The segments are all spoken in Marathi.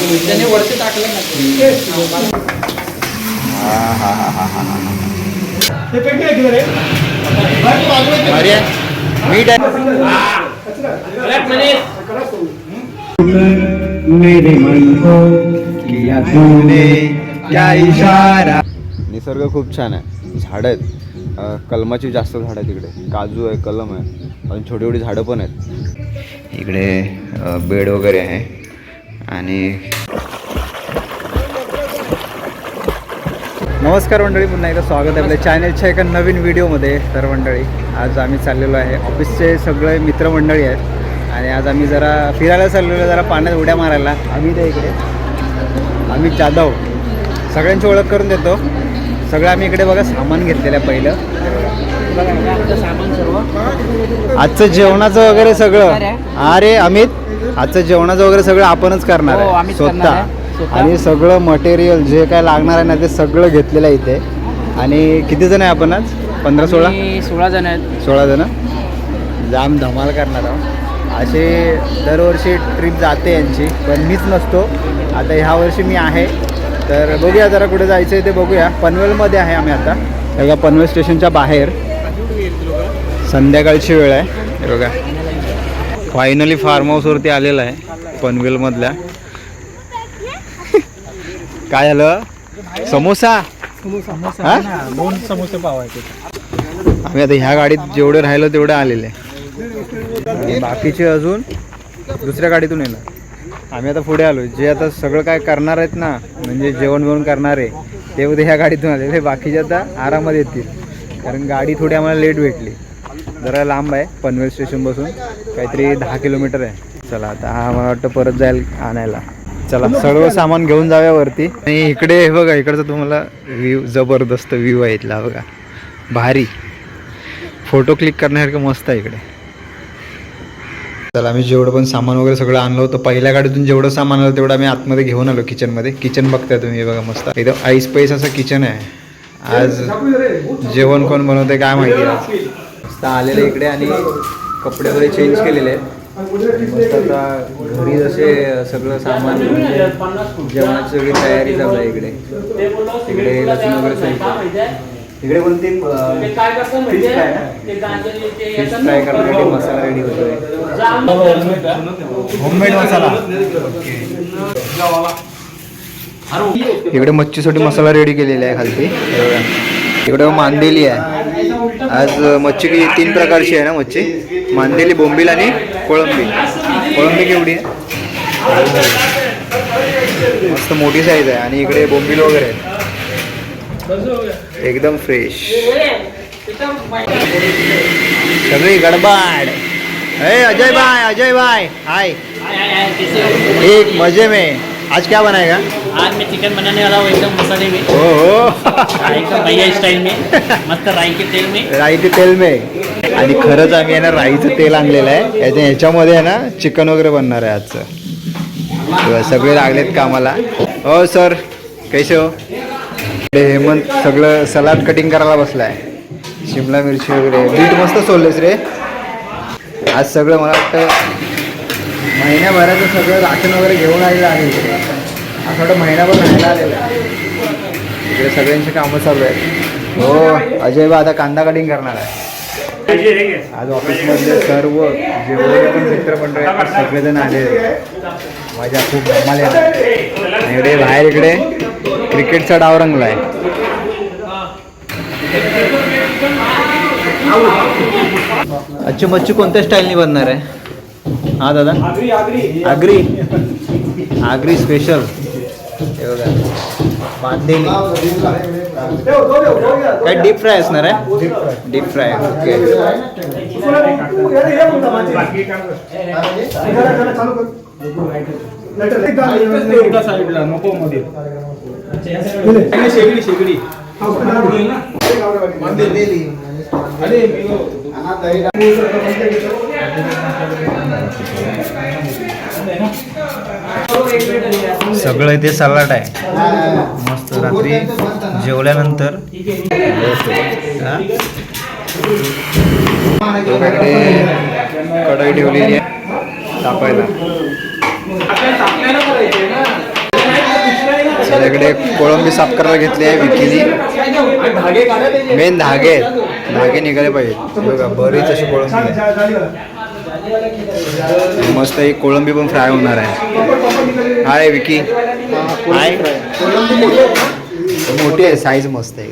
त्याने वरती टाकलं ना. हा हा हा हा हा हा हे मेरे मन को किया तूने क्या इशारा निसर्ग खूप छान आहे. झाडं आहेत. कलमाची जास्त झाड आहेत इकडे. काजू आहे कलम आहे. अजून छोटी छोटी झाडं पण आहेत. इकडे बेड वगैरे आहे. आणि नमस्कार मंडळी पुन्हा एकदा स्वागत आहे आपल्या चॅनलच्या एका नवीन व्हिडिओमध्ये तर मंडळी आज आम्ही चाललेलो आहे ऑफिसचे सगळे मित्रमंडळी आहेत. आणि आज आम्ही जरा फिरायला चाललेलो जरा पाण्यात उड्या मारायला. आम्ही त्या इकडे अमित जाधव सगळ्यांची ओळख करून देतो. सगळं आम्ही इकडे बघा सामान घेतलेलं आहे पहिलं. सामान सर्व. आजचं जेवणाचं वगैरे सगळं? अरे अमित आजचं जेवणाचं वगैरे सगळं आपणच करणार हो, आहे. आम्हीच करणार आहे. स्वतः. स्वतः. आणि सगळं मटेरियल जे काय लागणार आहे ना ते सगळं घेतलेलं आहे इथे. आणि किती जण आहे आपण आज? पंधरा सोळा? आम्ही सोळा जण आहेत. सोळा जण. जाम धमाल करणार आहोत. असे दरवर्षी ट्रिप जाते यांची पण मीच नसतो. आता ह्या वर्षी मी आहे. तर बघूया जरा कुठे जायचं आहे ते बघूया. पनवेलमध्ये आहे आम्ही आता. बघा पनवेल स्टेशनच्या बाहेर. संध्याकाळची वेळ आहे. हे बघा. फायनली फार्म हाऊसवरती आलेलं आहे पनवेलमधल्या काय झालं? समोसा? दोन समोसे पावायचे आम्ही आता ह्या गाडीत जेवढं राहिलो तेवढं आलेलं. आहे बाकीचे अजून दुसऱ्या गाडीतून येणार. आम्ही आता पुढे आलो जे आता सगळं काय करणार आहेत ना म्हणजे जेवण बिवण करणारे ते उद्या ह्या गाडीतून आलेले. बाकीचे आता आरामात येतील. कारण गाडी थोडी आम्हाला लेट भेटली. जरा लांब आहे पनवेल स्टेशनपासून काहीतरी दहा किलोमीटर आहे. चला आता हा मला वाटतं परत जाईल आणायला. चला सर्व सामान घेऊन जाऊया वरती. आणि इकडे बघा इकडचा तुम्हाला व्ह्यू जबरदस्त व्ह्यू आहे इथला बघा. भारी. फोटो क्लिक करण्यासारखं मस्त आहे इकडे. चला आम्ही जेवढं पण सामान वगैरे सगळं आणलं होतं पहिल्या गाडीतून जेवढं सामान आलं तेवढं आम्ही आतमध्ये घेऊन आलो किचनमध्ये किचन बघताय तुम्ही बघा मस्त. एकदम ऐस पैस असं किचन आहे. आज जेवण कोण बनवतंय काय माहिती. आहे मस्त आलेलं इकडे आणि कपडे वगैरे चेंज केलेले. मस्त आता घरी जसे सगळं सामान म्हणजे जेवणाची सगळी तयारी चालू आहे इकडे. इकडे लसूण वगैरे इकडे पण ते? फिश फ्राय करण्यासाठी मसाला रेडी होतोय. होममेड मसाला. इकडे मच्छीसाठी मसाला रेडी केलेला आहे खालती. हे. इकडे मांदेली आहे. आज मच्छी की तीन प्रकारची आहे ना मच्छी. मांदेली बोंबील आणि कोळंबी. कोळंबी केवढी आहे? मस्त मोठी साईज आहे आणि इकडे बोंबील वगैरे आहे एकदम फ्रेश सगळी गडबड. ए अजय भाई अजय भाई. हाय. एक मजे में. आज क्या बनाएगा? आज मैं चिकन बनाने वाला हूँ एकदम मसाले में एकदम भैया स्टाइल में मस्त राई के तेल में। राईचे तेल में। आणि खरंच आम्ही आहे ना राईचं तेल आणलेलं आहे. याच्या ह्याच्यामध्ये आहे ना चिकन वगैरे बनणार आहे आजचं. सगळे लागलेत कामाला. हो सर. कैसे हो? हेमंत सगळं सलाद कटिंग करायला बसलाय. शिमला मिरची वगैरे. बीट मस्त सोललेस रे. आज सगळं मला वाटतं महिन्याभराचं सगळं राशन वगैरे घेऊन आलेलं आहे इकडे. असं वाटतं महिनाभर राहायला आलेलं आहे. इकडे सगळ्यांची कामं चालू आहेत. हो अजय बा आता कांदा कटिंग करणार आहे. आज ऑफिसमधले सर्व जेवढे पण मित्रमंडळ सगळेजण आले माझ्या खूप धमाल येणार आणि इकडे बाहेर इकडे क्रिकेटचा डाव रंगला आहे अच्छू मच्छू कोणत्या स्टाईलनी बनणार आहे? हा दादा आगरी आगरी स्पेशल हे बघा बांधलेली काय डीप फ्राय असणार आहे डीप फ्राय ओके साईडला नको मध्ये शेगडी शेगडी सगळं इथे सलाड आहे. मस्त रात्री जेवल्यानंतर कढई ठेवलेली आहे. तापायला. आपल्याला कोळंबी साफ करायला घेतली आहे विकीने. मेन धागे आहेत. धागे निघाले पाहिजेत. बघा बरीच अशी कोळंबी मस्त ही कोळंबी पण फ्राय होणार आहे. हाय विकी. हाय. मोठी आहे साईज मस्त आहे.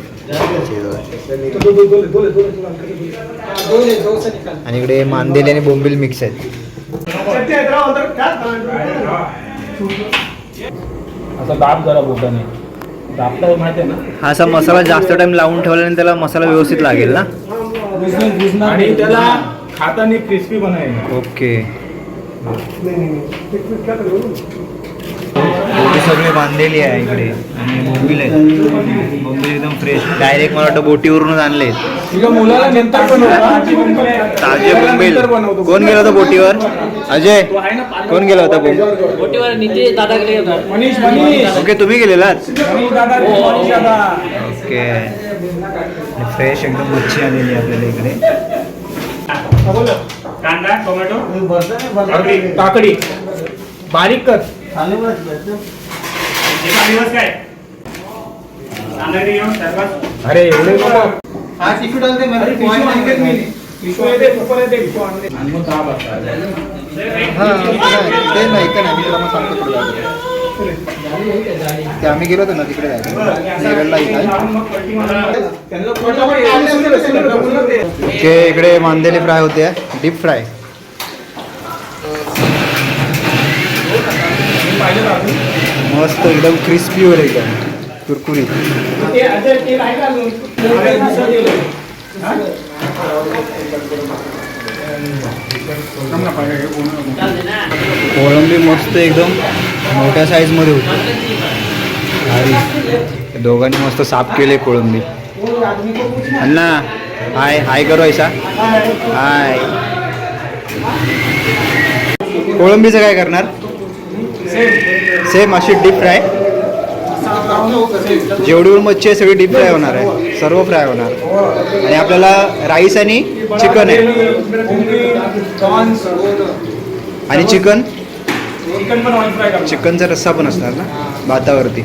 आणि इकडे मांदेली आणि बोंबील मिक्स आहेत. असा दाब जरा बोटाने. दाबता माहिती आहे ना? हा असा मसाला जास्त टाइम लावून ठेवल्याने त्याला मसाला व्यवस्थित लागेल ना? आणि त्याला खाताना क्रिस्पी बनायला ओके. सगळी बांधलेली आहे इकडे. आणि बोंबील आहेत. बोंबील एकदम फ्रेश डायरेक्ट मला वाटतं बोटीवरूनच आणले ताजे बोंबील कोण गेला होता बोटीवर? अजय कोण गेला होता बोंब बोटीवर निते दादाकडे येतात मनीष मनीष. ओके तुम्ही गेलेलात? मनीष दादा मनीष दादा. ओके. फ्रेश एकदम मच्छी आलेली आहे आपल्याला इकडे. कांदा टोमॅटो. काकडी. बारीक कर. अरे एवढे नको हा तिकीट आलं ते मला अरे पिशवी आणलेत मी. येते, कुकर येते, पिशवी आणले. आणि मग दहा वाजता. ते नाही का नाही मी तुला मग सांगतो पुढे ते आम्ही गेलो होतो ना तिकडे जायचं नेरळला इथे मग पट्टी मारा. त्यांना फटाफट यायला असेल, त्यांना बोललं ते. ओके इकडे मांदेली फ्राय होते डीप फ्राय पाहिजे का अजून? मस्त एकदम क्रिस्पी वर एकदम कुरकुरी का कोळंबी मस्त एकदम मोठ्या साईजमध्ये होती. दोघांनी मस्त साफ केले कोळंबी. अण्णा हाय हाय करू ऐसा हाय. कोळंबीचं काय करणार? सेम अशी डीप फ्राय जेवढी मच्छी आहे सगळी डीप फ्राय होणार आहे. सर्व फ्राय होणार. आणि आपल्याला राईस आणि चिकन आहे. आणि चिकन चिकनचा रस्सा पण असणार ना? भातावरती.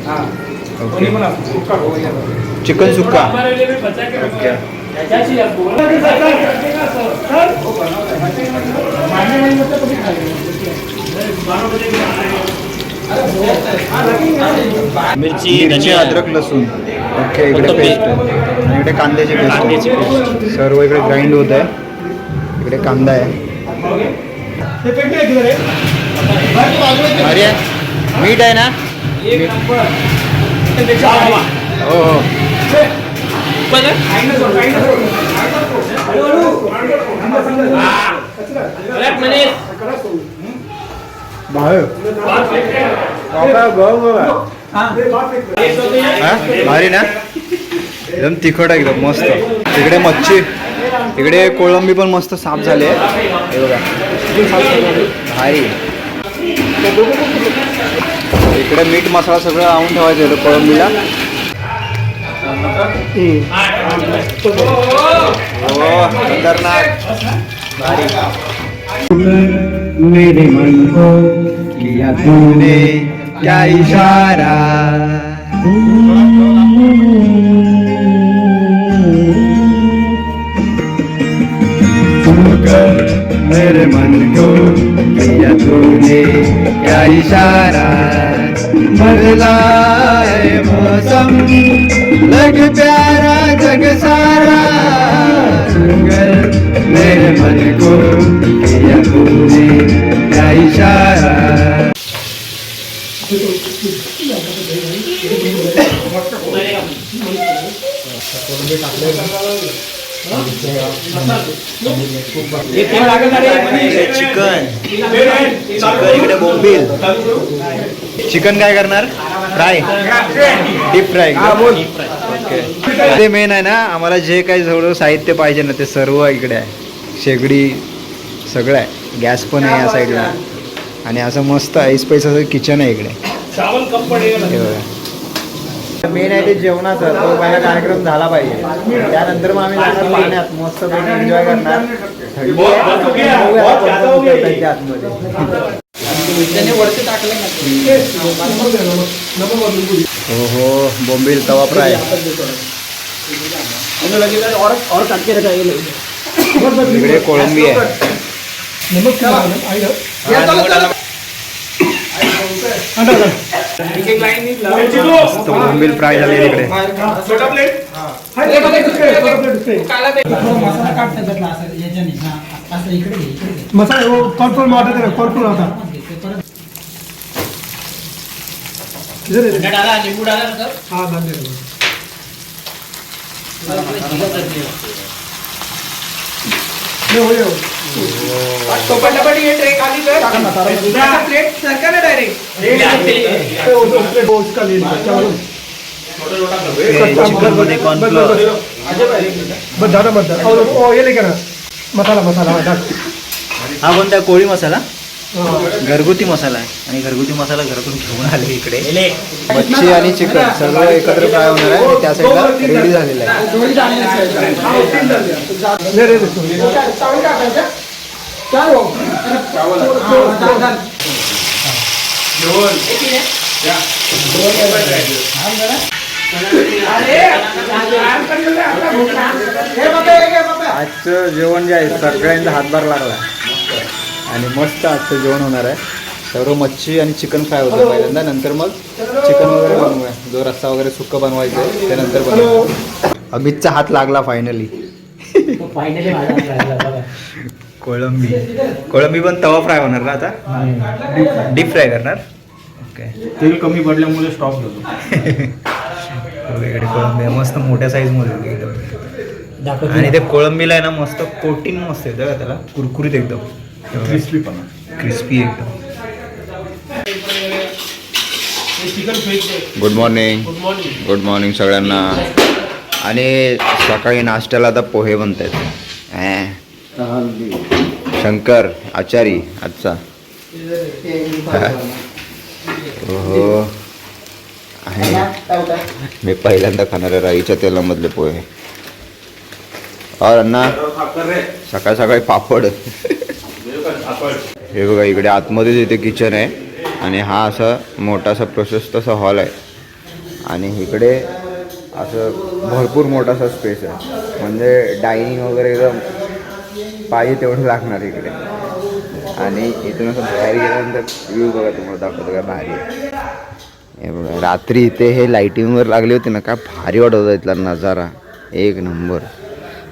ओके सुक्का. चिकन सुक्का. ओके. मिरची मिरची अद्रक लसूण. ओके इकडे पेस्ट आणि इकडे कांद्याची कांद्याची पेस्ट सर्व इकडे ग्राइंड होत आहे. इकडे कांदा आहे. पेटी आहे मीठ आहे ना? आहे. हो. हो. भारी ना? एकदम तिखट आहे एकदम मस्त. इकडे मच्छी इकडे कोळंबी पण मस्त साफ झाली आहे. हे बघा. भारी. इकडे मीठ मसाला सगळं लावून ठेवायचं होतं कोळंबीला. हो खतरनाक. भारी. मेरे मन को किया तूने क्या इशारा? मेरे मन को किया तूने क्या इशारा? बदलाए मौसम, लग प्यारा जग चिकन. चिकन इकडे बोंबील. चिकन काय करणार? फ्राय. Deep fry. ओके ते मेन आहे ना आम्हाला जे काही जवळ साहित्य पाहिजे ना ते सर्व इकडे आहे. शेगडी सगळं आहे. गॅस पण आहे या साईडला. आणि असं मस्त ऐस पैसाचं किचन आहे इकडे चावल कम पडेल हे बघा. मेन आहे ते जेवणाचा. तो पहिला कार्यक्रम झाला पाहिजे. त्यानंतर मग आम्ही जाणार पाण्यात मस्त एन्जॉय करणार. उतरतंय ते आतमध्ये हो हो बोंबील तवा फ्राय. और काट के रखा ये इकडे कोळंबी आहे बोंबील फ्राय झाले तिकडे छोटा प्लेट मसाला काढता त्यातला असं याच्याने हा, असं इकडे घे, इकडे घे. मसाला वो कॉर्पोरेट में आता है कॉर्पोरेट आता ते प्लेट सरका ना डायरेक्ट बस दादा मसाला मसाला हाँ हा कोणता? कोळी मसाला? घरगुती मसाला आहे. आणि घरगुती मसाला घरातून घेऊन आले इकडे. मच्छी आणि चिकन सगळं एकत्र फ्राय होणार आहे. आणि त्या साईडला रेडी झालेलं आहे. आजचं जेवण जे आहे सगळ्यांचा हातभार लागला. आणि मस्त आजचं जेवण होणार आहे. सर्व मच्छी आणि चिकन फ्राय होतं पहिल्यांदा. नंतर मग चिकन वगैरे बनवूया. जो रस्सा वगैरे सुक्क बनवायचं आहे ते नंतर बनवूया. अमितचा हात लागला फायनली कोळंबी. कोळंबी पण तवा फ्राय होणार ना आता? डीप फ्राय करणार? ओके तेल कमी पडल्यामुळे स्टॉप इकडे कोळंबी. मस्त मोठ्या साईजमध्ये एकदम. आणि ते कोळंबीला आहे ना मस्त कोटिंग मस्त येतं का त्याला? कुरकुरीत एकदम. क्रिस्पी पण क्रिस्पी एकदम. Good morning good morning good morning सगळ्यांना. आणि सकाळी नाश्त्याला आता पोहे बनत आहेत शंकर आचारी आजचा. हो आणि मी पहिल्यांदा खाणार आहे राईच्या तेलामधले पोहे. और अण्णा सकाळ सकाळी पापड. हे बघा इकडे आतमध्येच इथे किचन आहे. आणि हा असा मोठासा प्रशस्त असा हॉल आहे. आणि इकडे असं भरपूर मोठासा स्पेस आहे. म्हणजे डायनिंग वगैरे एकदम पाहिजे तेवढं लागणार इकडे. आणि इथून असं बाहेर गेल्यानंतर व्ह्यू बघा तुम्हाला दाखवतो काय भारी आहे. हे बघा रात्री इथे हे लाईटिंगवर लागली होती ना काय भारी वाटत होता इथला नजारा. एक नंबर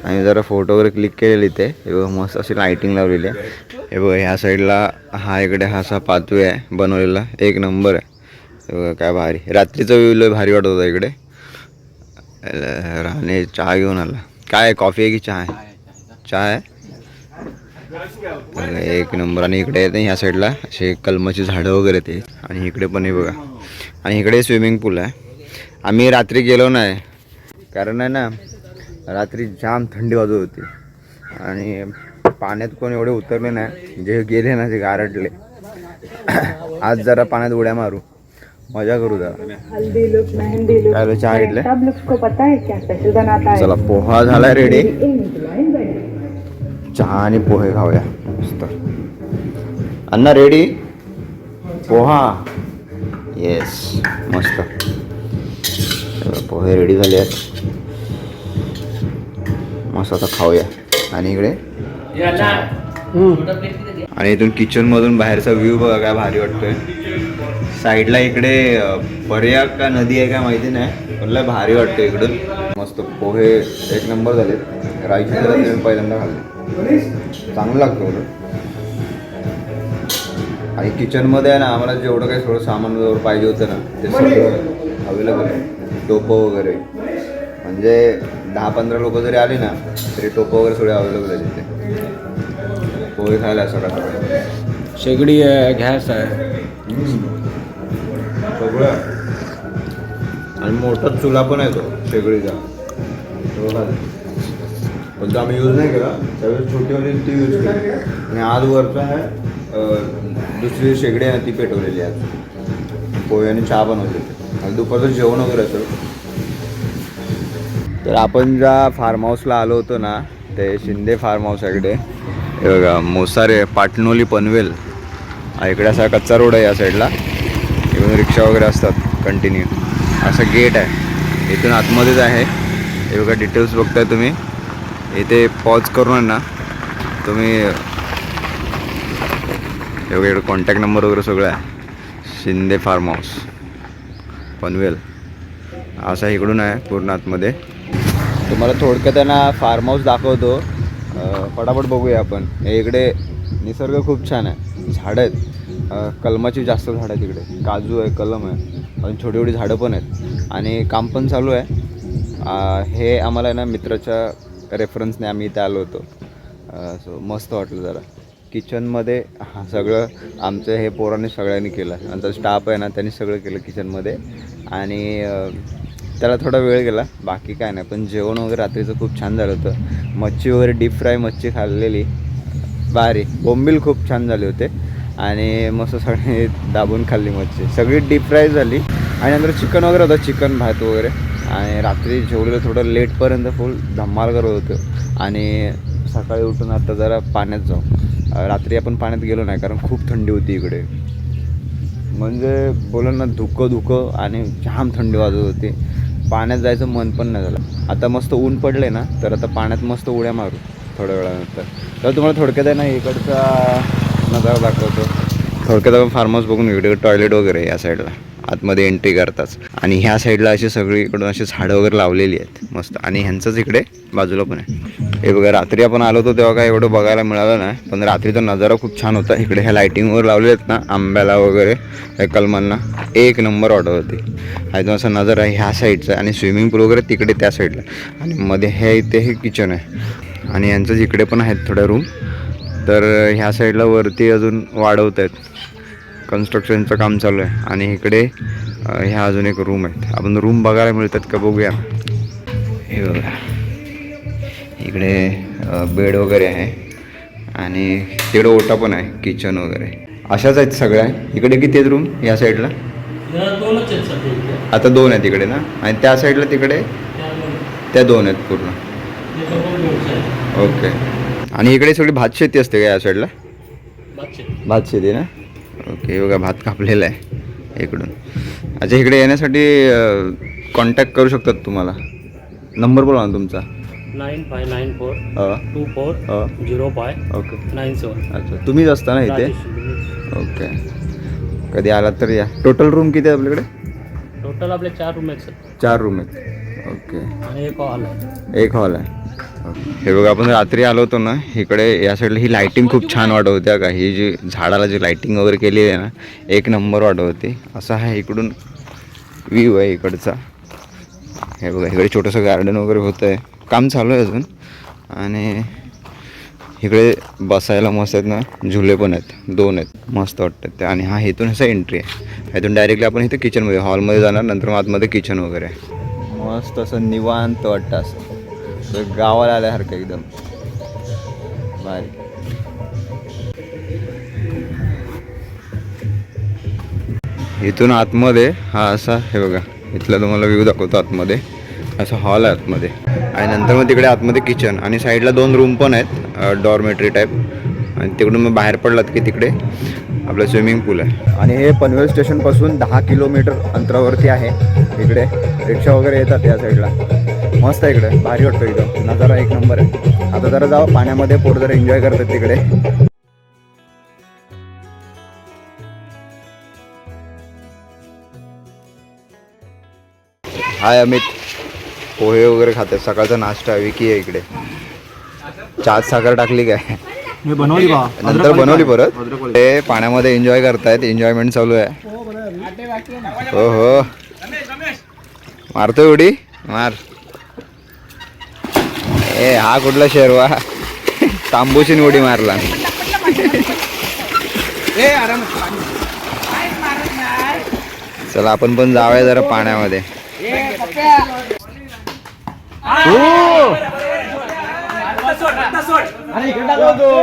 आम्ही जरा फोटो वगैरे क्लिक केलेले इथे हे बघा मस्त अशी लायटिंग लावलेली आहे. हे बघा ह्या साईडला हा इकडे हा असा पातवे आहे बनवलेला. एक नंबर आहे. हे बघा काय भारी. रात्रीचा व्यू लय भारी वाटत होता इकडे. राहणे चहा घेऊन आला. काय आहे, कॉफी आहे की चहा आहे? चहा आहे? एक नंबर आणि इकडे येते ह्या साईडला असे कलमाची झाडं वगैरे ते. आणि इकडे पण हे बघा. आणि इकडे स्विमिंग पूल आहे. आम्ही रात्री गेलो नाही. कारण आहे ना रात्री जाम थंडी वाजत होती. आणि पाण्यात कोण एवढे उतरले नाही जे गेले ना ते गारटले. आज जरा पाण्यात उड्या मारू. मजा करू जरा. चहा घेतलं? सब लुक्स को पता है क्या स्पेशल बनाता है? चला पोहा झालाय रेडी चहा आणि पोहे खाऊया. मस्त. अण्णा रेडी पोहा? येस मस्त. पोहे रेडी झाले आहेत मस्त आता खाऊया. आणि इकडे? आणि इथून किचनमधून बाहेरचा व्ह्यू बघा काय भारी वाटतोय. साईडला इकडे पर्या का नदी आहे काय माहिती नाही पण लय भारी वाटतं इकडून. मस्त पोहे एक नंबर झाले. मी पहिल्यांदा खाल्ले. चांगलं लागतं बरं आणि किचनमध्ये आहे ना आम्हाला जेवढं काही थोडं सामान वगैरे पाहिजे होतं ना ते सगळं अवेलेबल आहे. टोपं वगैरे. म्हणजे दहा पंधरा लोक जरी आली ना तरी टोपं वगैरे सगळे अवेलेबल आहे तिथे पोहे खायला सकाळ सकाळी शेगडी आहे गॅस आहे. सगळं. आणि मोठा चुला पण आहे तो शेगडीचा. पण तो आम्ही यूज नाही केला. त्यावेळेस छोटी होती ती यूज केली. आणि आज वरचा आहे दुसरी शेगडी आहे ती पेटवलेली आहे. पोहे आणि चहा बनवले आणि दुपारचं जेवण वगैरे असेल. तर आपण ज्या फार्म हाऊसला आलो होतो ना ते शिंदे फार्म हाऊस हे बघा मोसारे पाटणोली पनवेल. इकडे असा कच्चा रोड आहे या साईडला इकडून रिक्षा वगैरे असतात कंटिन्यू असं गेट आहे. इथून आतमध्येच आहे. हे बघा डिटेल्स बघताय तुम्ही. इथे पॉज करून आहे ना तुम्ही हे बघा इकडे कॉन्टॅक्ट नंबर वगैरे सगळं आहे. Shinde farm house Panvel. असा इकडून आहे पूर्ण आतमध्ये. तुम्हाला थोडक्यात त्यांना फार्म हाऊस दाखवतो. फटाफट बघूया आपण. हे इकडे निसर्ग खूप छान आहे. झाडं आहेत. कलमाची जास्त झाडं आहेत इकडे. काजू आहे कलम आहे. अजून छोटी छोटी झाडं पण आहेत. आणि काम पण चालू आहे. हे आम्हाला ना मित्राच्या रेफरन्सने आम्ही इथे आलो होतो. सो मस्त वाटलं जरा. किचनमध्ये हा सगळं आमचं हे पोरांनी सगळ्यांनी केलं. आमचा स्टाफ आहे ना त्यांनी सगळं केलं किचनमध्ये आणि त्याला थोडा वेळ गेला. बाकी काय नाही. पण जेवण वगैरे रात्रीचं खूप छान झालं होतं. मच्छी वगैरे डीप फ्राय मच्छी खाल्लेली. बारी बोंबील खूप छान झाले होते. आणि मस्त सगळे दाबून खाल्ली मच्छी. सगळी डीप फ्राय झाली. आणि नंतर चिकन वगैरे होतं. चिकन भात वगैरे. आणि रात्री जेवलेलं थोडं लेटपर्यंत फुल धम्माल करत होतं. आणि सकाळी उठून आता जरा पाण्यात जाऊ. रात्री आपण पाण्यात गेलो नाही कारण खूप थंडी होती इकडे. म्हणजे बोला ना धुकं धुकं आणि जाम थंडी वाजत होती. पाण्यात जायचं मन पण नाही झालं. आता मस्त ऊन पडले ना तर आता पाण्यात मस्त उड्या मारू थोड्या वेळानंतर. तर तुम्हाला थोडक्यात आहे ना इकडचा नजारा दाखवतो. थोडक्यात आपण फार्म हाऊस बघून इकडे टॉयलेट वगैरे या साईडला आतमध्ये एंट्री करताच. आणि ह्या साईडला अशी सगळीकडून अशी झाडं वगैरे लावलेली आहेत मस्त. आणि ह्यांचंच इकडे बाजूला पण आहे. हे बघा रात्री आपण आलो होतो तेव्हा काय एवढं बघायला मिळालं नाही पण रात्रीचा नजारा खूप छान होता. इकडे ह्या लायटिंगवर लावले आहेत ना आंब्याला वगैरे एकलमांना कलमांना एक नंबर वाटत होती. आणि तो असा नजारा आहे ह्या साईडचा आणि स्विमिंग पूल वगैरे तिकडे त्या साईडला आणि मध्ये हे इथे हे किचन आहे. आणि यांचं इकडे पण आहेत थोड्या रूम तर ह्या साईडला वरती अजून वाढवत आहेत. कन्स्ट्रक्शनचं काम चालू आहे. आणि इकडे ह्या अजून एक रूम आहेत. आपण रूम बघायला मिळतात का बघूया. हे बघा. इकडे बेड वगैरे आहे आणि तिकडे ओटा पण आहे किचन वगैरे. अशाच आहेत सगळ्या. इकडे किती आहेत रूम या साईडला आता दोन आहेत तिकडे ना? आणि त्या साईडला तिकडे? त्या दोन आहेत. पूर्ण. ओके. आणि इकडे सगळी भात शेती असते का या साईडला भात शेती. ना? ओके बघा भात कापलेला आहे इकडून. अच्छा इकडे येण्यासाठी कॉन्टॅक्ट करू शकतात तुम्हाला? नंबर बोला ना तुमचा. Nine five nine four two four zero five okay nine seven अच्छा. तुम्हीच असता ना इथे? ओके कधी आलात तर या. टोटल रूम किती आहे आपल्याकडे? टोटल आपले चार रूम आहेत सर चार रूम आहेत. ओके आणि एक हॉल आहे. एक हॉल आहे. हे बघा आपण रात्री आलो होतो ना इकडे या साईडला ही लाईटिंग खूप छान वाटत होती का? ही जी झाडाला जी लाईटिंग वगैरे केली आहे ना एक नंबर वाटत होती. असा हा इकडून व्ह्यू आहे इकडचा. हे बघा इकडे छोटंसं गार्डन वगैरे होतं आहे काम चालू आहे अजून. आणि इकडे बसायला मस्त आहेत ना झुले पण आहेत दोन आहेत मस्त वाटतात ते. आणि हा इथून असं एंट्री आहे. इथून डायरेक्टली आपण इथं किचनमध्ये हॉलमध्ये जाणार नंतर मग आतमध्ये किचन वगैरे आहे. मस्त असं निवांत वाटतं असं. गावाला आल्यासारखं एकदम. भारी इथून आतमध्ये हा असा हे बघा इथला तुम्हाला व्ह्यू दाखवतो आतमध्ये. असं हॉल आहे आतमध्ये. आणि नंतर मग तिकडे आतमध्ये किचन आणि साईडला दोन रूम पण आहेत डॉर्मेटरी टाईप आणि तिकडून मग बाहेर पडलात की तिकडे आपलं स्विमिंग पूल आहे. आणि हे पनवेल स्टेशनपासून दहा किलोमीटर अंतरावरती आहे. इकडे रिक्षा वगैरे येतात या साईडला मस्त आहे इकडे. भारी वाटतं इथं. नजारा एक नंबर आहे. आता जरा जावं. पाण्यामध्ये पोट जरा एन्जॉय करतात तिकडे. हाय अमित पोहे वगैरे खातात सकाळचा नाश्ता विकी आहे इकडे. चहात साखर टाकली काय? मी बनवली बा. नंतर बनवली परत. ते पाण्यामध्ये एन्जॉय करतायत. एन्जॉयमेंट चालू आहे. हो हो. मारतोय उडी? मार. ए हा कुठला शेरवा? तांबूची उडी मारला. चला आपण पण जाऊया जरा पाण्यामध्ये.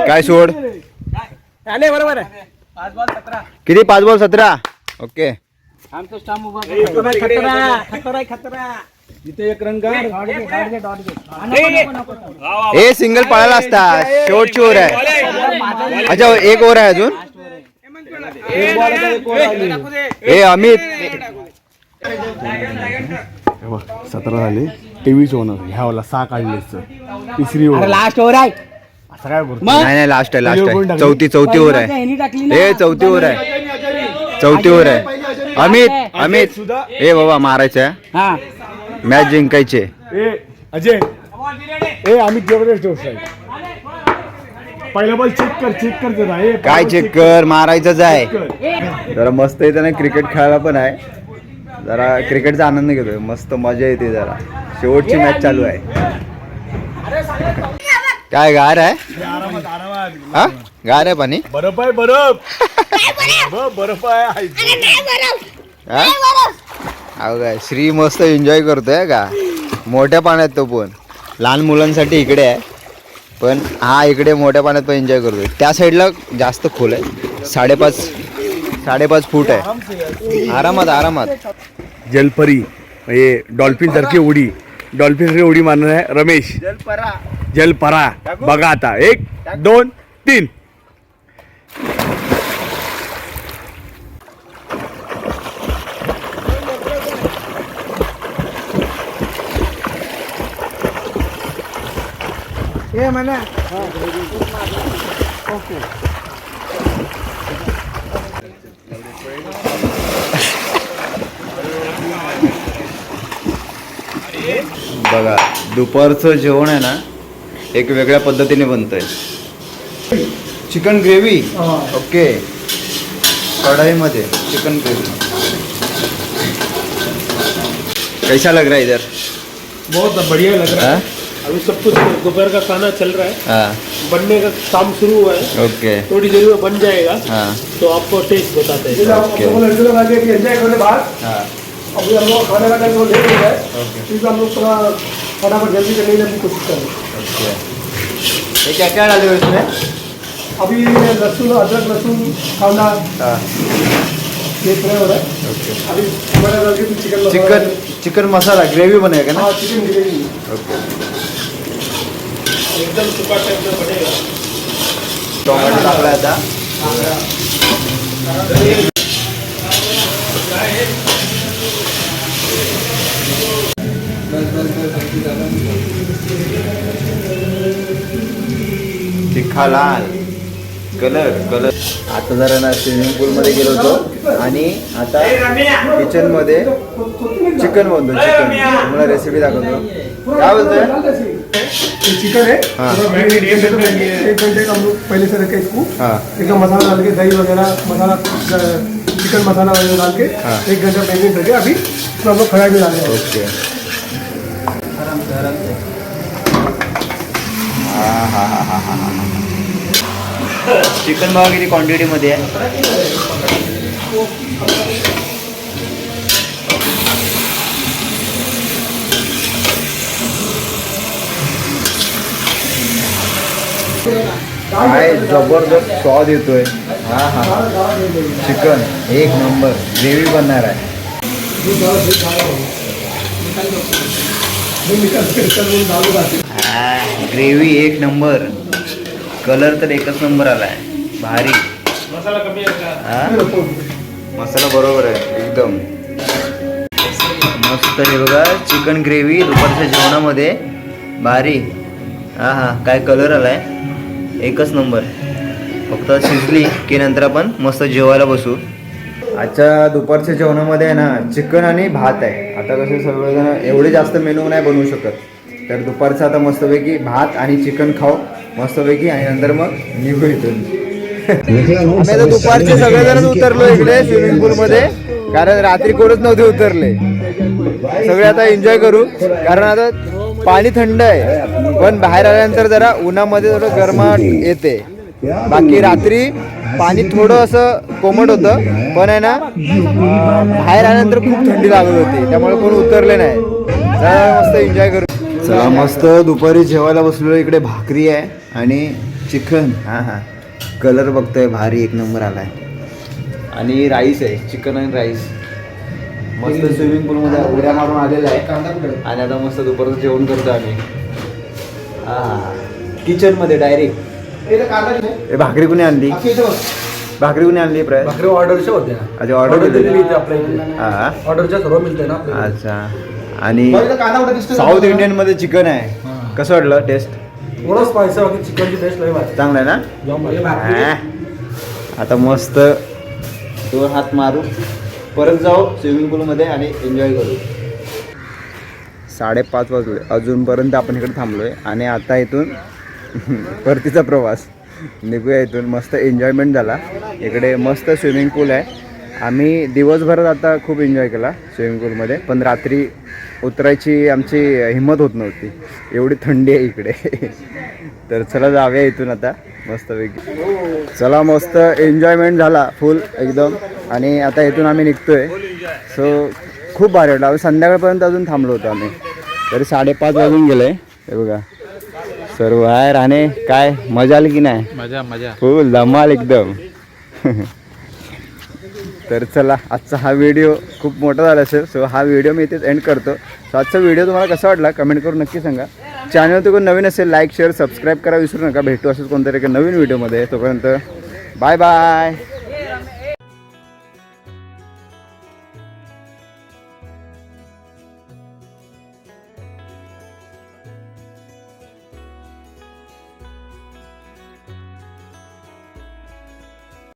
काय सोड? बरोबर आहे. किती? पाच बॉल सतरा? ओके. इथे एक रंग ए सिंगल पळाला असता. शेवटची ओर आहे. अच्छा एक ओर आहे अजून? ए अमित. सतरा झाले. तेवीस ओनर ह्या वाला सहा काढले तिसरी ओव्हर. लास्ट ओव्हर आहे. असं काय बोलतो? नाही नाही लास्ट आहे लास्ट आहे? चौथी चौथी ओव्हर आहे. ए चौथी ओव्हर आहे. चौथी ओव्हर आहे. अमित अमित. ए बाबा मारायचं आहे. हा. मॅच जिंकायचे ए अजय. ए आम्ही जबरदस्त पहिला बॉल चेक कर चेक कर जरा. काय चेक कर. मारायचंच आहे. जरा मस्त येते ना क्रिकेट खेळायला पण आहे. जरा क्रिकेटचा आनंद घेतोय. मस्त मजा येते जरा. शेवटची मॅच चालू आहे. काय गार आहे? हा? गार आहे पाणी? बर्फ आहे बर्फ. ब- बर्फ आहे हा? अहो काय श्री मस्त एन्जॉय करतोय का? मोठ्या पाण्यात तो पण. लहान मुलांसाठी इकडे आहे. पण हा इकडे मोठ्या पाण्यात पण एन्जॉय करतोय. त्या साईडला जास्त खोल आहे. साडेपाच साडेपाच फूट आहे. आरामात आरामात. जलपरी म्हणजे डॉल्फिन सारखी उडी. डॉल्फिन सारखी उडी मारणार आहे रमेश. जलपरा. बघा आता. एक दोन तीन. बघा दुपारचं जेवण आहे ना एक वेगळ्या पद्धतीने बनतंय. चिकन ग्रेव्ही ओके कढाईमध्ये चिकन ग्रेव्ही कैसा लग रहा है इधर? बहुत बढ़िया लग रहा है। हाँ? अभी सब कुछ दोपहर का खाना चल रहा है। हाँ। बनने का काम शुरू हुआ है। ओके थोड़ी देर में बन जाएगा। हाँ। तो आपको टेस्ट बताते हैं। ओके हाँ अभी हम लोग खाने का टाइम थोड़ा लेट हो गया क्योंकि हम लोग थोड़ा फटाफट जल्दी करने की पूकोशिश कर रहे हैं ये क्या क्या डाले हो इसमें? अभी लहसुन अदरक लहसुन कांदा हाँ। ये फ्राई हो रहा है। अभी हमारा chicken chicken chicken masala gravy बनेगा ना? हाँ चिकन ग्रेवी ओके एकदम सुखा टाइप में बनेगा। टोमॅटो टाकला आता तिखा लाल. Colour colour. आता जरा ना स्विमिंग पूल मध्ये गेलो होतो आणि आता किचनमध्ये चिकन बनतो चिकन तुम्हाला रेसिपी दाखवतो. काय बोलतोय? ये चिकन है हाँ। मैरिनेट कर देते हैं। एक घंटे का हम लोग पहले से रखे इसको हाँ एकदम मसाला डाल के दही वगैरह मसाला चिकन मसाला वगैरह डाल के हाँ। एक घंटा मैरिनेट करके अभी इसमें हम लोग फ्राई भी डाले हैं ओके हा हा हा हा हा हा चिकन बघा किती क्वांटिटीमध्ये आहे काय जबरदस्त स्वाद येतोय. हा हा. हा चिकन एक नंबर. ग्रेव्ही बनणार आहे. ग्रेव्ही एक नंबर. कलर तर एकच नंबर आलाय. भारी. हा? मसाला बरोबर आहे एकदम. मस्त हे बघा चिकन ग्रेव्ही दुपारच्या जेवणामध्ये. भारी. हा हा. काय कलर आलाय? एकच नंबर. फक्त शिजली की नंतर आपण मस्त जेवायला बसू. आजच्या दुपारच्या जेवणामध्ये आहे ना चिकन आणि भात आहे. आता कसे सगळेजण एवढे जास्त मेनू नाही बनवू शकत. तर दुपारचं आता मस्तपैकी भात आणि चिकन खाऊ मस्तपैकी आणि नंतर मग निघू इथून. आम्ही आता दुपारचे सगळेजण उतरलो इकडे स्विमिंग पूल मध्ये कारण रात्री कोणच नव्हते उतरले. सगळे आता एन्जॉय करू. कारण आता पाणी थंड आहे. पण बाहेर आल्यानंतर जरा उन्हामध्ये थोडं गरमाट येते. बाकी रात्री पाणी थोडं असं कोमट होतं. पण आहे ना बाहेर आल्यानंतर खूप थंडी लागत होती. त्यामुळे कोण उतरले नाही. जरा मस्त एन्जॉय करू. चला मस्त दुपारी जेवायला बसलेलो. इकडे भाकरी आहे आणि चिकन. हां हां. कलर बघतोय भारी. एक नंबर आलाय. आणि राईस आहे. चिकन आणि राईस. मस्त स्विमिंग पूलमध्ये उड्या मारून आलेला आहे. आणि आता मस्त दुपारचं जेवण करतो आम्ही. हा. किचनमध्ये डायरेक्ट भाकरी कुणी आणली? भाकरी कोणी आणली प्राईस भाकरी ऑर्डरच्या होत्या. अच्छा, दिलेली. आपल्या हा. ऑर्डरच्या सर्व मिळते ना अच्छा. आणि साऊथ इंडियनमध्ये चिकन आहे. कसं वाटलं? टेस्ट थोडं स्पायसी बाकी चिकनची टेस्ट लय चांगलं आहे ना. हा. आता मस्त. दोन हात मारू. परत जाऊ स्विमिंग पूलमध्ये आणि एन्जॉय करू. साडेपाच वाजले. अजूनपर्यंत आपण इकडे थांबलो आहे आणि आता इथून परतीचा प्रवास. निघूया इथून. मस्त एन्जॉयमेंट झाला. इकडे मस्त स्विमिंग पूल आहे. आम्ही दिवसभरात आता खूप एन्जॉय केला स्विमिंग पूलमध्ये पण रात्री उतरायची आमची हिंमत होत नव्हती. एवढी थंडी आहे इकडे. तर चला जाऊया इथून आता. मस्तपैकी. चला मस्त एन्जॉयमेंट झाला फुल एकदम. आणि आता इथून आम्ही निघतोय. सो खूप भारी वाटलं. आम्ही संध्याकाळपर्यंत अजून थांबलो होतो आम्ही. तरी साडेपाच वाजून गेले हे बघा. सर्व आहे राहणे काय? मजा आली की नाही? मजा मजा. फुल धमाल एकदम. तर चला आजचा हा व्हिडिओ खूप मोठा झाला असेल सो हा व्हिडिओ मी इथेच एंड करतो. सो आजचा व्हिडिओ तुम्हाला कसा वाटला कमेंट करून नक्की सांगा. चॅनल तुम्ही नवीन असेल लाईक शेअर सबस्क्राईब करा विसरू नका. भेटू असंच कोणतरी एका नवीन व्हिडिओमध्ये तोपर्यंत बाय बाय